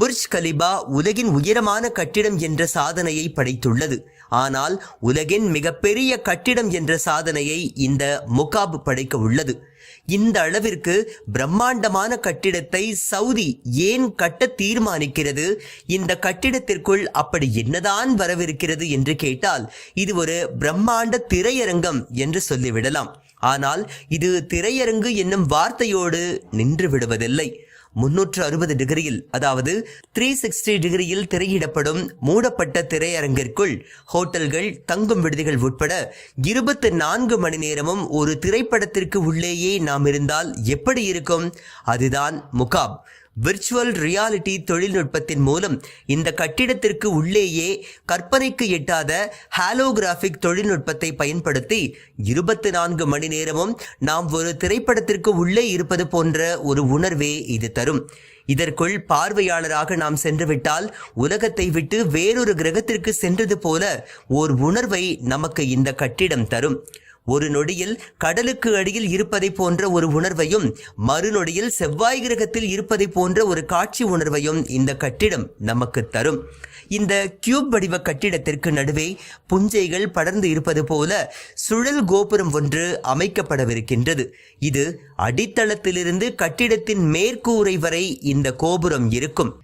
Burj Khalifa உலகின் உயரமான கட்டிடம் என்ற சாதனையை படைத்துள்ளது. ஆனால் உலகின் மிகப்பெரிய கட்டிடம் என்ற சாதனையை இந்த முகாப் படைக்க உள்ளது. இந்த அளவிற்கு பிரம்மாண்டமான கட்டிடத்தை சவுதி ஏன் கட்ட தீர்மானிக்கிறது? இந்த கட்டிடத்திற்குள் அப்படி என்னதான் வரவிருக்கிறது என்று கேட்டால் இது ஒரு பிரம்மாண்ட திரையரங்கம் என்று சொல்லிவிடலாம். ஆனால் இது திரையரங்கு என்னும் வார்த்தையோடு நின்று விடுவதில்லை. முன்னூற்று அறுபது டிகிரியில் அதாவது த்ரீ சிக்ஸ்டி டிகிரியில் திரையிடப்படும் மூடப்பட்ட திரையரங்கிற்குள் ஹோட்டல்கள் தங்கும் விடுதிகள் உட்பட இருபத்தி நான்கு மணி நேரமும் ஒரு திரைப்படத்திற்கு உள்ளேயே நாம் இருந்தால் எப்படி இருக்கும்? அதுதான் முகாப் விர்ச்சுவல் ரியாலிட்டி தொழில்நுட்பத்தின் மூலம் இந்த கட்டிடத்திற்கு உள்ளேயே கற்பனைக்கு எட்டாத ஹாலோகிராஃபிக் தொழில்நுட்பத்தை பயன்படுத்தி இருபத்தி நான்கு மணி நேரமும் நாம் ஒரு திரைப்படத்திற்கு உள்ளே இருப்பது போன்ற ஒரு உணர்வே இது தரும். இதற்குள் பார்வையாளராக நாம் சென்றுவிட்டால் உலகத்தை விட்டு வேறொரு கிரகத்திற்கு சென்றது போல ஓர் உணர்வை நமக்கு இந்த கட்டிடம் தரும். ஒரு நொடியில் கடலுக்கு அடியில் இருப்பதை போன்ற ஒரு உணர்வையும் மறுநொடியில் செவ்வாய் கிரகத்தில் இருப்பதை போன்ற ஒரு காட்சி உணர்வையும் இந்த கட்டிடம் நமக்கு தரும். இந்த கியூப் வடிவ கட்டிடத்திற்கு நடுவே புஞ்சைகள் படர்ந்து இருப்பது போல சுழல் கோபுரம் ஒன்று அமைக்கப்படவிருக்கின்றது. இது அடித்தளத்திலிருந்து கட்டிடத்தின் மேற்கூரை வரை இந்த கோபுரம் இருக்கும்.